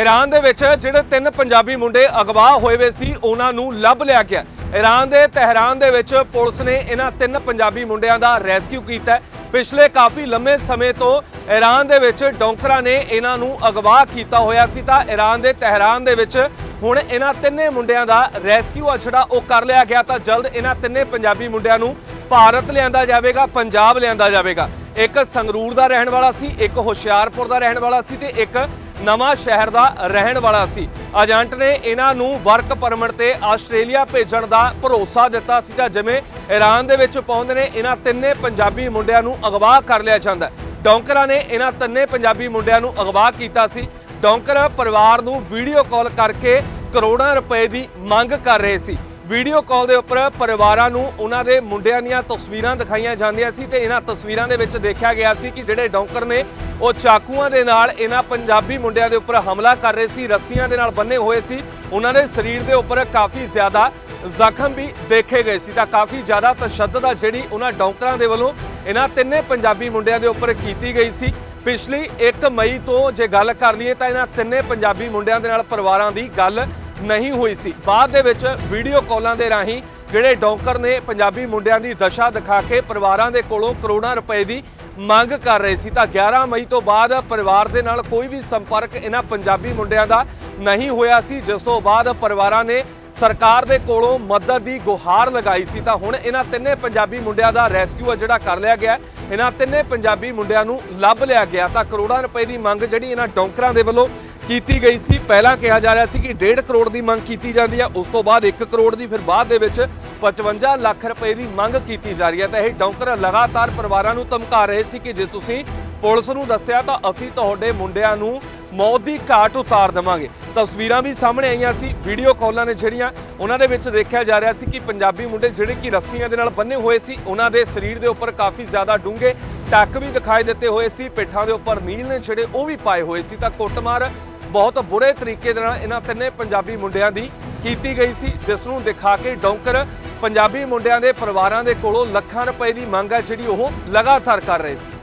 Iran ਦੇ ਵਿੱਚ ਜਿਹੜੇ ਤਿੰਨ ਪੰਜਾਬੀ ਮੁੰਡੇ ਅਗਵਾ ਹੋਏ ਵੇ ਸੀ, ਉਹਨਾਂ ਨੂੰ ਲੱਭ ਲਿਆ ਗਿਆ। ਈਰਾਨ ਦੇ ਤਹਿਰਾਨ ਦੇ ਵਿੱਚ ਪੁਲਿਸ ਨੇ ਇਹਨਾਂ ਤਿੰਨ ਪੰਜਾਬੀ ਮੁੰਡਿਆਂ ਦਾ ਰੈਸਕਿਊ ਕੀਤਾ ਪਿਛਲੇ ਕਾਫੀ ਲੰਮੇ ਸਮੇਂ ਤੋਂ ਈਰਾਨ ਦੇ ਵਿੱਚ ਡੌਂਕਰਾਂ ਨੇ ਇਹਨਾਂ ਨੂੰ ਅਗਵਾ ਕੀਤਾ ਹੋਇਆ ਸੀ ਤਾਂ ਈਰਾਨ ਦੇ ਤਹਿਰਾਨ ਦੇ ਵਿੱਚ ਹੁਣ ਇਹਨਾਂ ਤਿੰਨੇ ਮੁੰਡਿਆਂ ਦਾ ਰੈਸਕਿਊ ਆ ਜਿਹੜਾ ਉਹ ਕਰ ਲਿਆ ਗਿਆ ਤਾਂ ਜਲਦ ਇਹਨਾਂ ਤਿੰਨੇ ਪੰਜਾਬੀ ਮੁੰਡਿਆਂ ਨੂੰ ਭਾਰਤ ਲਿਆਂਦਾ ਜਾਵੇਗਾ, ਪੰਜਾਬ ਲਿਆਂਦਾ ਜਾਵੇਗਾ। ਇੱਕ ਸੰਗਰੂਰ ਦਾ ਰਹਿਣ ਵਾਲਾ ਸੀ, ਇੱਕ ਹੁਸ਼ਿਆਰਪੁਰ ਦਾ ਰਹਿਣ ਵਾਲਾ ਸੀ ਤੇ ਇੱਕ ਨਵਾਂ ਸ਼ਹਿਰ ਦਾ ਰਹਿਣ ਵਾਲਾ ਸੀ। ਏਜੰਟ ਨੇ ਇਹਨਾਂ ਨੂੰ ਵਰਕ ਪਰਮਿਟ ਤੇ ਆਸਟ੍ਰੇਲੀਆ ਭੇਜਣ ਦਾ ਭਰੋਸਾ ਦਿੱਤਾ ਸੀ ਤਾਂ ਜਿਵੇਂ ਈਰਾਨ ਦੇ ਵਿੱਚ ਪਹੁੰਚਦੇ ਨੇ, ਇਹਨਾਂ ਤਿੰਨੇ ਪੰਜਾਬੀ ਮੁੰਡਿਆਂ ਨੂੰ ਅਗਵਾ ਕਰ ਲਿਆ ਜਾਂਦਾ ਹੈ। ਡੌਂਕਰਾਂ ਨੇ ਇਹਨਾਂ ਤਿੰਨੇ ਪੰਜਾਬੀ ਮੁੰਡਿਆਂ ਨੂੰ ਅਗਵਾ ਕੀਤਾ ਸੀ। ਡੌਂਕਰ ਪਰਿਵਾਰ ਨੂੰ ਵੀਡੀਓ ਕਾਲ ਕਰਕੇ ਕਰੋੜਾਂ ਰੁਪਏ ਦੀ ਮੰਗ ਕਰ ਰਹੇ ਸੀ। ਵੀਡੀਓ ਕਾਲ ਦੇ ਉੱਪਰ ਪਰਿਵਾਰਾਂ ਨੂੰ ਉਹਨਾਂ ਦੇ ਮੁੰਡਿਆਂ ਦੀਆਂ ਤਸਵੀਰਾਂ ਦਿਖਾਈਆਂ ਜਾਂਦੀਆਂ ਸੀ ਤੇ ਇਹਨਾਂ ਤਸਵੀਰਾਂ ਦੇ ਵਿੱਚ ਦੇਖਿਆ ਗਿਆ ਸੀ ਕਿ ਜਿਹੜੇ ਡੌਂਕਰ ਨੇ, ਉਹ ਚਾਕੂਆਂ ਦੇ ਨਾਲ ਇਹਨਾਂ ਪੰਜਾਬੀ ਮੁੰਡਿਆਂ ਦੇ ਉੱਪਰ ਹਮਲਾ ਕਰ ਰਹੇ ਸੀ, ਰੱਸੀਆਂ ਦੇ ਨਾਲ ਬੰਨੇ ਹੋਏ ਸੀ। ਉਹਨਾਂ ਦੇ ਸਰੀਰ ਦੇ ਉੱਪਰ ਕਾਫੀ ਜ਼ਿਆਦਾ ਜ਼ਖਮ ਵੀ ਦੇਖੇ ਗਏ ਸੀ ਤਾਂ ਕਾਫੀ ਜ਼ਿਆਦਾ ਤਸ਼ੱਦਦ ਆ ਜਿਹੜੀ ਉਹਨਾਂ ਡੌਂਕਰਾਂ ਦੇ ਵੱਲੋਂ ਇਹਨਾਂ ਤਿੰਨੇ ਪੰਜਾਬੀ ਮੁੰਡਿਆਂ ਦੇ ਉੱਪਰ ਕੀਤੀ ਗਈ ਸੀ। ਪਿਛਲੀ 1 ਮਈ ਤੋਂ ਜੇ ਗੱਲ ਕਰ ਲਈਏ ਤਾਂ ਇਹਨਾਂ ਤਿੰਨੇ ਪੰਜਾਬੀ ਮੁੰਡਿਆਂ ਦੇ ਨਾਲ ਪਰਿਵਾਰਾਂ ਦੀ ਗੱਲ ਨਹੀਂ ਹੋਈ ਸੀ। ਬਾਅਦ ਦੇ ਵਿੱਚ ਵੀਡੀਓ ਕਾਲਾਂ ਦੇ ਰਾਹੀਂ ਜਿਹੜੇ ਡੌਂਕਰ ਨੇ ਪੰਜਾਬੀ ਮੁੰਡਿਆਂ ਦੀ ਦਸ਼ਾ ਦਿਖਾ ਕੇ ਪਰਿਵਾਰਾਂ ਦੇ ਕੋਲੋਂ ਕਰੋੜਾਂ ਰੁਪਏ ਦੀ ਮੰਗ ਕਰ ਰਹੇ ਸੀ ਤਾਂ 11 ਮਈ ਤੋਂ ਬਾਅਦ ਪਰਿਵਾਰ ਦੇ ਨਾਲ ਕੋਈ ਵੀ ਸੰਪਰਕ ਇਹਨਾਂ ਪੰਜਾਬੀ ਮੁੰਡਿਆਂ ਦਾ ਨਹੀਂ ਹੋਇਆ ਸੀ। ਜਿਸ ਤੋਂ ਬਾਅਦ ਪਰਿਵਾਰਾਂ ਨੇ ਸਰਕਾਰ ਦੇ ਕੋਲੋਂ ਮਦਦ ਦੀ ਗੁਹਾਰ ਲਗਾਈ ਸੀ। ਤਾਂ ਹੁਣ ਇਹਨਾਂ ਤਿੰਨੇ ਪੰਜਾਬੀ ਮੁੰਡਿਆਂ ਦਾ ਰੈਸਕਿਊ ਆ ਜਿਹੜਾ ਕਰ ਲਿਆ ਗਿਆ। ਇਹਨਾਂ ਤਿੰਨੇ ਪੰਜਾਬੀ ਮੁੰਡਿਆਂ ਨੂੰ ਲੱਭ ਲਿਆ ਗਿਆ। ਤਾਂ ਕਰੋੜਾਂ ਰੁਪਏ ਦੀ ਮੰਗ ਜਿਹੜੀ ਇਹਨਾਂ ਡੌਂਕਰਾਂ ਦੇ ਵੱਲੋਂ ਕੀਤੀ ਗਈ ਸੀ। ਪਹਿਲਾਂ ਕਿਹਾ ਜਾ ਰਿਹਾ ਸੀ ਕਿ 1.5 ਕਰੋੜ ਦੀ ਮੰਗ ਕੀਤੀ ਜਾਂਦੀ ਹੈ। ਉਸ ਤੋਂ ਬਾਅਦ 1 ਕਰੋੜ ਦੀ, ਫਿਰ ਬਾਅਦ ਦੇ ਵਿੱਚ 55 ਲੱਖ ਰੁਪਏ ਦੀ ਮੰਗ ਕੀਤੀ ਜਾ ਰਹੀ ਹੈ। ਤਾਂ ਇਹ ਡੌਂਕਰ ਲਗਾਤਾਰ ਪਰਿਵਾਰਾਂ ਨੂੰ ਧਮਕਾ ਰਹੇ ਸੀ ਕਿ ਜੇ ਤੁਸੀਂ ਪੁਲਿਸ ਨੂੰ ਦੱਸਿਆ ਤਾਂ ਅਸੀਂ ਤੁਹਾਡੇ ਮੁੰਡਿਆਂ ਨੂੰ ਮੌਤ ਦੀ ਘਾਟ ਉਤਾਰ ਦੇਵਾਂਗੇ। ਤਸਵੀਰਾਂ ਵੀ ਸਾਹਮਣੇ ਆਈਆਂ ਸੀ। ਵੀਡੀਓ ਕਾਲਾਂ ਨੇ ਜਿਹੜੀਆਂ ਉਹਨਾਂ ਦੇ ਵਿੱਚ ਦੇਖਿਆ ਜਾ ਰਿਹਾ ਸੀ ਕਿ ਪੰਜਾਬੀ ਮੁੰਡੇ ਜਿਹੜੇ ਕਿ ਰੱਸੀਆਂ ਦੇ ਨਾਲ ਬੰਨੇ ਹੋਏ ਸੀ, ਉਹਨਾਂ ਦੇ ਸਰੀਰ ਦੇ ਉੱਪਰ ਕਾਫੀ ਜ਼ਿਆਦਾ ਡੂੰਘੇ ਟੱਕ ਵੀ ਦਿਖਾਈ ਦਿੱਤੇ ਹੋਏ ਸੀ। ਪਿੱਠਾਂ ਦੇ ਉੱਪਰ ਨੀਲ ਨੇ ਜਿਹੜੇ ਉਹ ਵੀ ਪਾਏ ਹੋਏ ਸੀ। ਤਾਂ ਕੁੱਟਮਾਰ ਬਹੁਤ ਬੁਰੇ ਤਰੀਕੇ ਦੇ ਨਾਲ ਇਹਨਾਂ ਤਿੰਨੇ ਪੰਜਾਬੀ ਮੁੰਡਿਆਂ ਦੀ ਕੀਤੀ ਗਈ ਸੀ, ਜਿਸ ਨੂੰ ਦਿਖਾ ਕੇ ਡੌਂਕਰ ਪੰਜਾਬੀ ਮੁੰਡਿਆਂ ਦੇ ਪਰਿਵਾਰਾਂ ਦੇ ਕੋਲੋਂ ਲੱਖਾਂ ਰੁਪਏ ਦੀ ਮੰਗ ਹੈ ਜਿਹੜੀ ਉਹ ਲਗਾਤਾਰ ਕਰ ਰਹੇ ਸੀ।